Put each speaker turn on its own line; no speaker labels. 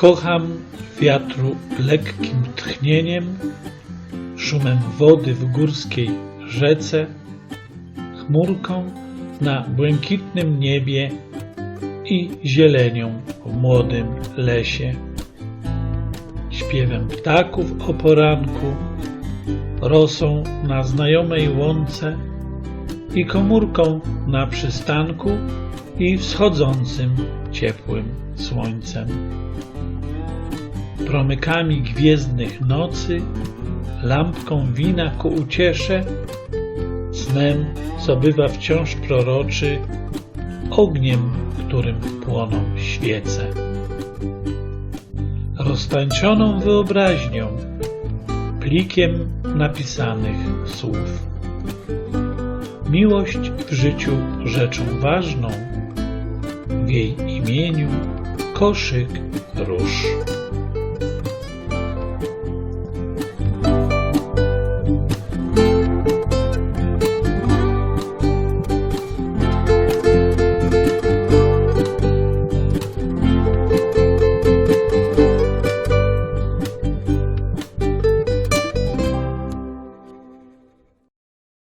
Kocham wiatru lekkim tchnieniem, szumem wody w górskiej rzece, chmurką na błękitnym niebie i zielenią w młodym lesie, śpiewem ptaków o poranku, rosą na znajomej łące i komórką na przystanku i wschodzącym ciepłym słońcem. Promykami gwiezdnych nocy, lampką wina ku uciesze, snem, co bywa wciąż proroczy, ogniem, którym płoną świece. Roztańczoną wyobraźnią, plikiem napisanych słów. Miłość w życiu rzeczą ważną, w jej imieniu koszyk róż.